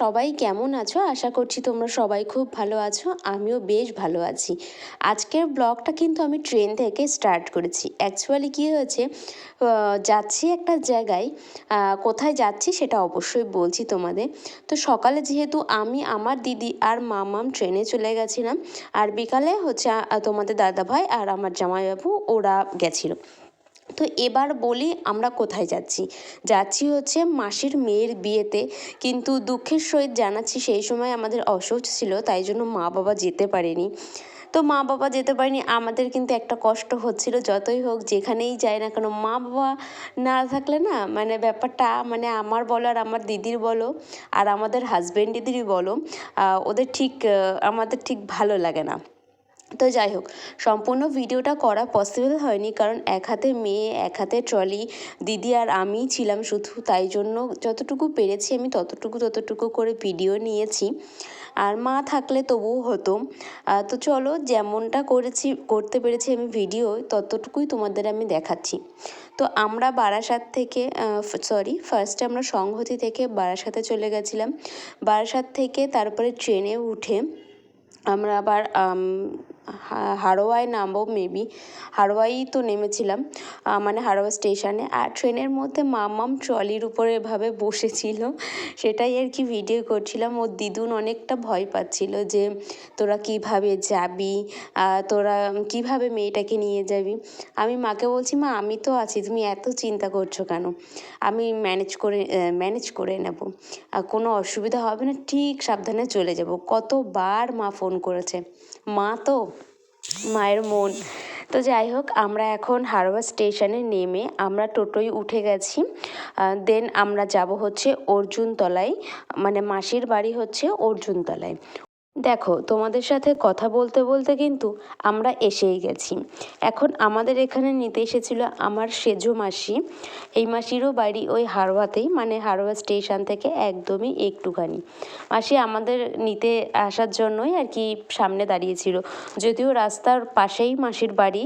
সবাই কেমন আছো? আশা করছি তোমরা সবাই খুব ভালো আছো, আমিও বেশ ভালো আছি। আজকের ব্লগটা কিন্তু আমি ট্রেন থেকে স্টার্ট করেছি। অ্যাকচুয়ালি কী হয়েছে যাচ্ছি একটা জায়গায় কোথায় যাচ্ছি সেটা অবশ্যই বলছি তোমাদের। তো সকালে যেহেতু আমি, আমার দিদি আর মামাম ট্রেনে চলে গেছিলাম, আর বিকালে হচ্ছে তোমাদের দাদাভাই আর আমার জামাইবাবু ওরা গেছিল। তো এবার বলি আমরা কোথায় যাচ্ছি। যাচ্ছি হচ্ছে মাসির মেয়ের বিয়েতে। কিন্তু দুঃখের সহিত জানাচ্ছি সেই সময় আমাদের অসুখ ছিল, তাই জন্য মা বাবা যেতে পারেনি। তো মা বাবা যেতে পারেনি, আমাদের কিন্তু একটা কষ্ট হচ্ছিল, যতই হোক যেখানেই যাই না কেন, মা বাবা না থাকলে না মানে ব্যাপারটা মানে আমার বলো আর আমার দিদির বলো, আর আমাদের হাজব্যান্ডেদেরই বলো ওদের ঠিক আমাদের ঠিক ভালো লাগে না। তো যাই হোক সম্পূর্ণ ভিডিওটা করা পসিবল হয়নি কারণ এক হাতে মেয়ে এক হাতে ট্রলি দিদি আর আমিই ছিলাম শুধু তাই জন্য যতটুকু পেরেছি আমি ততটুকু ততটুকু করে ভিডিও নিয়েছি। আর মা থাকলে তবুও হতো। তো চলো যেমনটা করেছি করতে পেরেছি আমি ভিডিও ততটুকুই তোমাদের আমি দেখাচ্ছি। তো আমরা বারাসাত থেকে সরি ফার্স্টে আমরা সংহতি থেকে বারাসাতে চলে গেছিলাম। বারাসাত থেকে তারপরে ট্রেনে উঠে আমরা আবার আম, হাড়োয়ায় নামবো মেবি হাড়োয়াই তো নেমেছিলাম মানে হাড়োয়া স্টেশনে। আর ট্রেনের মধ্যে মামাম ট্রলির উপরে এভাবে বসেছিল। সেটাই আর কি ভিডিও করছিলাম। ওর দিদুন অনেকটা ভয় পাচ্ছিল যে, তোরা কীভাবে যাবি? তোরা কীভাবে মেয়েটাকে নিয়ে যাবি? আমি মাকে বলছি, মা, আমি তো আছি, তুমি এত চিন্তা করছ কেন? আমি ম্যানেজ করে ম্যানেজ করে নেব। আর কোনো অসুবিধা হবে না, ঠিক সাবধানে চলে যাব। কতবার মা ফোন করেছে। মা তো, মায়ের মন। তো যাই হোক, আমরা এখন হারবার স্টেশনে নেমে আমরা টোটোয় উঠে গেছি। দেন আমরা যাব হচ্ছে অর্জুনতলায়। মানে মাসির বাড়ি হচ্ছে অর্জুনতলায়। দেখো, তোমাদের সাথে কথা বলতে বলতে কিন্তু আমরা এসেই গেছি। এখন আমাদের এখানে নিতে এসেছিল আমার সেজো মাসি। এই মাসিরও বাড়ি ওই হাড়োয়াতেই মানে হাড়োয়া স্টেশন থেকে একদমই একটুখানি। মাসি আমাদের নিতে আসার জন্যই আর কি সামনে দাঁড়িয়েছিল। যদিও রাস্তার পাশেই মাসির বাড়ি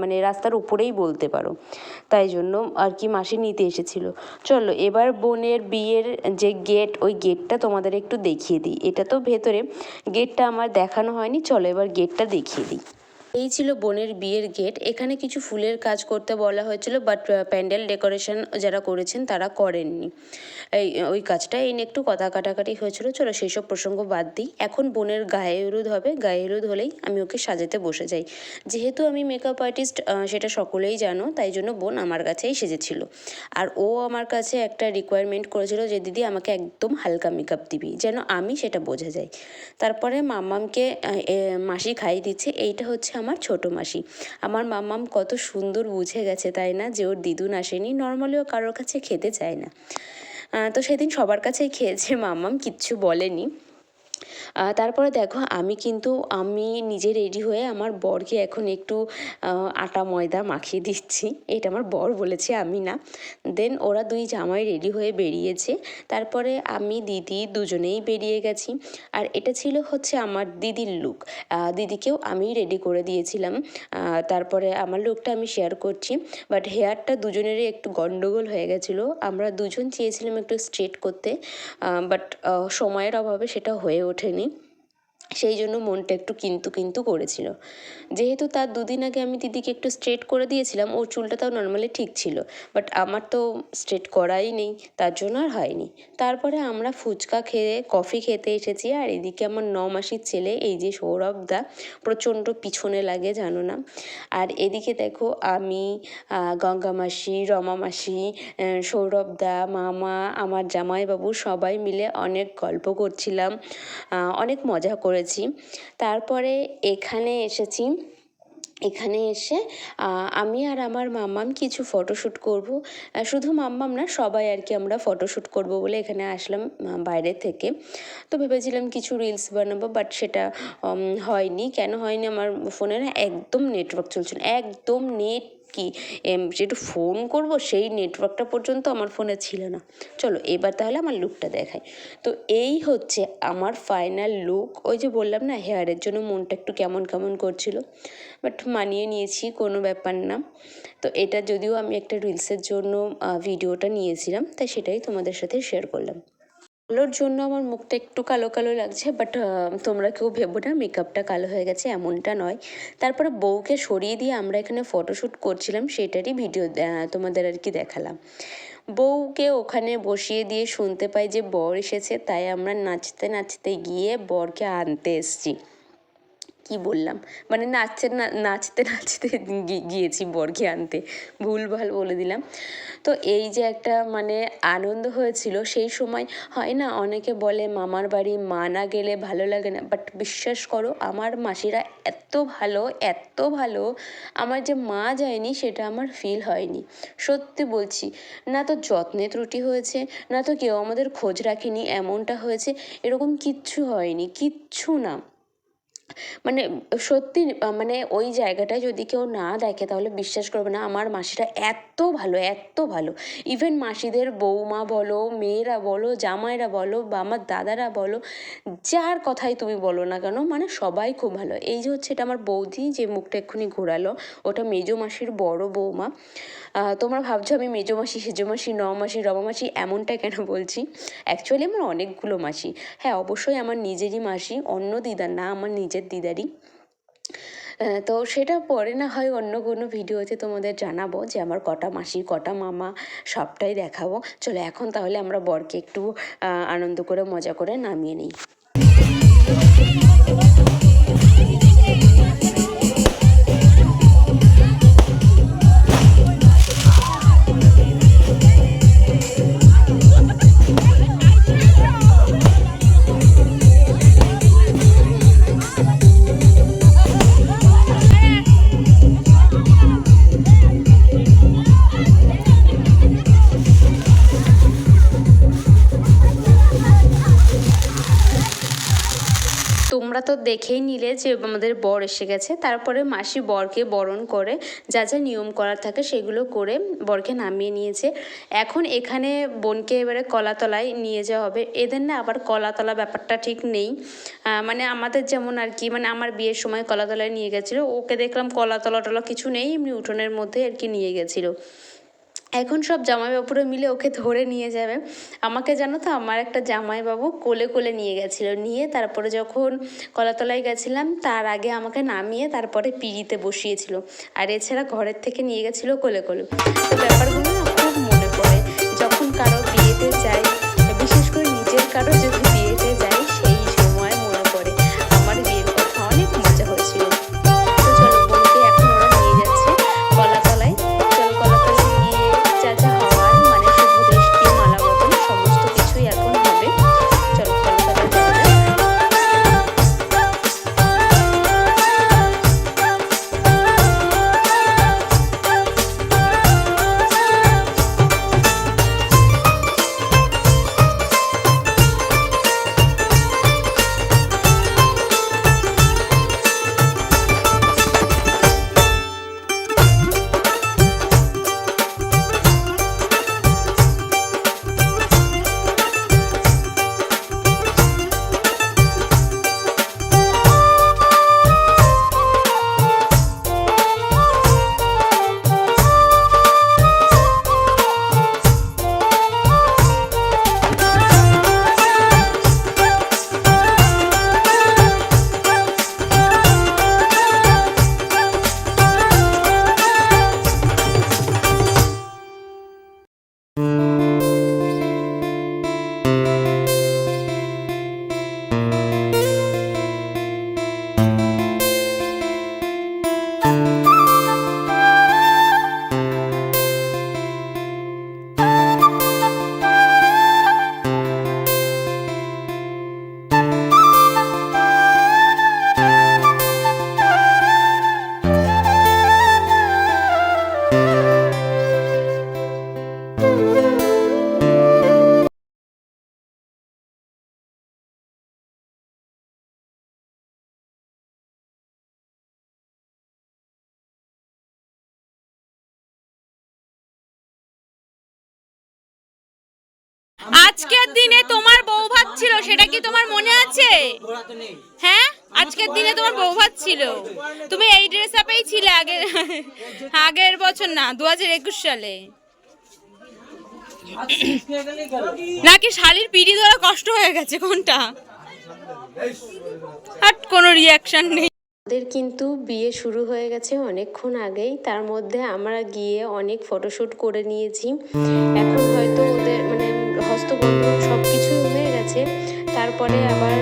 মানে রাস্তার উপরেই বলতে পারো। তাই জন্য আর কি মাসি নিতে এসেছিল। চলো, এবার বোনের বিয়ের যে গেট ওই গেটটা তোমাদের একটু দেখিয়ে দিই। এটা তো ভেতরে গেটটা আমার দেখানো হয়নি চলো এবার গেটটা দেখিয়ে দিই। এই ছিল বোনের বিয়ের গেট। এখানে কিছু ফুলের কাজ করতে বলা হয়েছিল বাট প্যান্ডেল ডেকোরেশন যারা করেছেন তারা করেননি। এই ওই কাজটা এই নিয়ে একটু কথা কাটাকাটি হয়েছিল। চলো সেই সব প্রসঙ্গ বাদ দিই। এখন বোনের গায়ে হলুদ হবে। গায়ে হলুদ হলেই আমি ওকে সাজাতে বসে যাই। যেহেতু আমি মেকআপ আর্টিস্ট সেটা সকলেই জানো তাই জন্য বোন আমার কাছেই সেজেছিল। আর ও আমার কাছে একটা রিকোয়ারমেন্ট করেছিল যে দিদি আমাকে একদম হালকা মেকআপ দিবি যেন আমি সেটা বোঝা যায় তারপরে এ, মাসি খাইয়ে দিচ্ছে। এইটা হচ্ছে আমার ছোট মাসি। আমার মামাম কত সুন্দর বুঝে গেছে, তাই না? যে ওর দিদুন আসেনি নর্মালি ও কারোর কাছে খেতে চায় না। তো সেদিন সবার কাছেই খেয়েছে মামাম কিচ্ছু বলেনি। তারপরে দেখো, আমি কিন্তু, আমি নিজে রেডি হয়ে আমার বরকে এখন একটু আটা ময়দা মাখিয়ে দিচ্ছি। এটা আমার বর বলেছে, আমি না। দেন ওরা দুই জামাই রেডি হয়ে বেরিয়েছে। তারপরে আমি, দিদি দুজনেই বেরিয়ে গেছি। আর এটা ছিল হচ্ছে আমার দিদির লুক দিদিকেও আমি রেডি করে দিয়েছিলাম। তারপরে আমার লুকটা আমি শেয়ার করছি। বাট হেয়ারটা দুজনেরই একটু গন্ডগোল হয়ে গেছিল। আমরা দুজন চেয়েছিলাম একটু স্ট্রেট করতে। বাট সময়ের অভাবে সেটা হয়ে ওঠেনি। అని সেই জন্য মনটা একটু কিন্তু কিন্তু করেছিল। যেহেতু তার দুদিন আগে আমি দিদিকে একটু স্ট্রেট করে দিয়েছিলাম, ওর চুলটা তাও নর্মালি ঠিক ছিল। বাট আমার তো স্ট্রেট করাই নেই, তার জন্য আর হয়নি। তারপরে আমরা ফুচকা খেয়ে কফি খেতে এসেছি আর এদিকে আমার ন মাসির ছেলে, এই যে সৌরভ দা, প্রচণ্ড পিছনে লাগে, জানো না? আর এদিকে দেখো আমি গঙ্গা মাসি, রমা মাসি সৌরভ দা, মামা, আমার জামাইবাবু সবাই মিলে অনেক গল্প করছিলাম অনেক মজা করেছি। তারপরে এখানে এসেছি। এখানে এসে আমি আর আমার মাম্মাম কিছু ফটোশ্যুট করব। শুধু মাম্মাম না, সবাই আর কি আমরা ফটোশ্যুট করব বলে এখানে আসলাম বাইরে থেকে। তো ভেবেছিলাম কিছু রিলস বানাবো বাট সেটা হয়নি। কেন হয়নি? আমার ফোনে না একদম নেটওয়ার্ক চলছে না। একদম নেট কি? এম, যেটু ফোন করব সেই নেটওয়ার্কটা পর্যন্ত আমার ফোনে ছিল না। চলো এবার তাহলে আমার লুকটা দেখাই। তো এই হচ্ছে আমার ফাইনাল লুক ওই যে বললাম না হেয়ারের জন্য মনটা একটু কেমন কেমন করছিল। বাট মানিয়ে নিয়েছি কোনো ব্যাপার না। তো এটা যদিও আমি একটা রিলসের জন্য ভিডিওটা নিয়েছিলাম তাই সেটাই তোমাদের সাথে শেয়ার করলাম। আলোর জন্য আমার মুখটা একটু কালো কালো লাগছে বাট তোমরা কেউ ভেবো না মেকআপটা কালো হয়ে গেছে, এমনটা নয়। তারপরে বউকে সরিয়ে দিয়ে আমরা এখানে ফটোশ্যুট করছিলাম, সেটারই ভিডিও তোমাদের আর কি দেখালাম। বউকে ওখানে বসিয়ে দিয়ে শুনতে পাই যে বর এসেছে, তাই আমরা নাচতে নাচতে গিয়ে বরকে আনতে এসছি। কি বললাম? মানে নাচতে নাচতে নাচতে গিয়েছি বরকে আনতে। ভুলভাল বলে দিলাম। তো এই যে একটা মানে আনন্দ হয়েছিল, সেই সময় হয় না, অনেকে বলে মামার বাড়ি মা না গেলে ভালো লাগে না। বাট বিশ্বাস করো, আমার মাসিরা এত ভালো এত ভালো, আমার যে মা যায়নি সেটা আমার ফিল হয়নি। সত্যি বলছি, না তো যত্নে ত্রুটি হয়েছে, না তো কেউ আমাদের খোঁজ রাখেনি, এমনটা হয়েছে, এরকম কিচ্ছু হয়নি, কিচ্ছু না। মানে সত্যি মানে ওই জায়গাটায় যদি কেউ না দেখে তাহলে বিশ্বাস করবে না, আমার মাসিরা এত ভালো এত ভালো। ইভেন মাসিদের বৌমা বলো, মেয়েরা বলো, জামাইরা বলো, বা আমার দাদারা বলো, যার কথাই তুমি বলো না কেন মানে সবাই খুব ভালো। এই যে হচ্ছে এটা আমার বৌদি যে মুখটা এক্ষুনি ঘোরালো, ওটা মেজো মাসির বড় বৌমা। তোমরা ভাবছ আমি মেজো মাসি, সেজো মাসি, ন মাসি রমা মাসি, এমনটা কেন বলছি? অ্যাকচুয়ালি আমার অনেকগুলো মাসি। হ্যাঁ অবশ্যই আমার নিজেরই মাসি, অন্য দিদার না, আমার নিজের দিদারই। আহ, তো সেটা পরে না হয় অন্য কোনো ভিডিওতে তোমাদের জানাব যে আমার কটা মাসি কটা মামা সবটাই দেখাবো। চলো এখন তাহলে আমরা বরকে একটু আনন্দ করে মজা করে নামিয়ে নিই। তো দেখেই নিলে যে আমাদের বর এসে গেছে। তারপরে মাসি বরকে বরণ করে যা যা নিয়ম করার থাকে সেগুলো করে বরকে নামিয়ে নিয়েছে। এখন এখানে বোনকে এবারে কলাতলায় নিয়ে যাওয়া হবে। এদের না আবার কলাতলা ব্যাপারটা ঠিক নেই। মানে আমাদের যেমন আর কি মানে আমার বিয়ের সময় কলাতলায় নিয়ে গেছিল। ওকে দেখলাম কলাতলা টলা কিছু নেই, এমনি উঠোনের মধ্যে আর কি নিয়ে গেছিল। এখন সব জামাইবাবুরা মিলে ওকে ধরে নিয়ে যাবে। আমাকে জানো তো, আমার একটা জামাইবাবু কোলে কোলে নিয়ে গেছিল। নিয়ে তারপরে যখন কলাতলায় গেছিলাম, তার আগে আমাকে নামিয়ে তারপরে পিড়িতে বসিয়েছিল। আর এছাড়া ঘরের থেকে নিয়ে গেছিল কোলে কোলে। তো ব্যাপারগুলো খুব মনে পড়ে। যখন কারও বিয়েতে যাই বিশেষ করে নিজের কারও যদি আজকের দিনে তোমার বউ ভাত ছিল, সেটা কি তোমার মনে আছে? হ্যাঁ? আজকের দিনে তোমার বউ ভাত ছিল। তুমি এই ড্রেস আপেই ছিলে আগের আগের বছর না দু হাজার একুশ সালে। নাকি শালির পিড়ি ধরা কষ্ট হয়ে গেছে, কোনটা? আর কোনো রিয়াকশন নেই। ওদের কিন্তু বিয়ে শুরু হয়ে গেছে অনেকক্ষণ আগেই। তার মধ্যে আমরা গিয়ে অনেক ফটোশ্যুট করে নিয়েছি। এখন হয়তো ওদের হস্তবন্ধন সব কিছু হয়ে গেছে। তারপরে আবার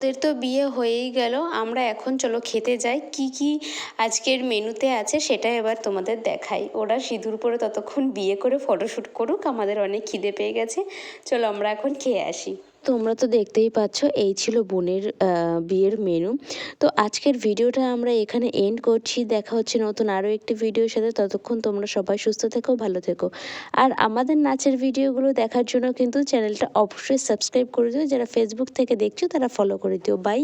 ওদের তো বিয়ে হয়েই গেল, আমরা এখন চলো খেতে যাই। কি কি আজকের মেনুতে আছে সেটা এবার তোমাদের দেখাই। ওরা সিঁদুর পরে ততক্ষণ বিয়ে করে ফটোশ্যুট করুক, আমাদের অনেক খিদে পেয়ে গেছে। চলো আমরা এখন খেয়ে আসি। তোমরা তো দেখতেই পাচ্ছ, এই ছিল বোনের বিয়ের মেনু তো আজকের ভিডিওটা আমরা এখানে এন্ড করছি। দেখা হচ্ছে নতুন আরও একটি ভিডিওর সাথে। ততক্ষণ তোমরা সবাই সুস্থ থেকো, ভালো থেকো। আর আমাদের নাচের ভিডিওগুলো দেখার জন্য কিন্তু চ্যানেলটা অবশ্যই সাবস্ক্রাইব করে দিও। যারা ফেসবুক থেকে দেখছ, তারা ফলো করে দিও। বাই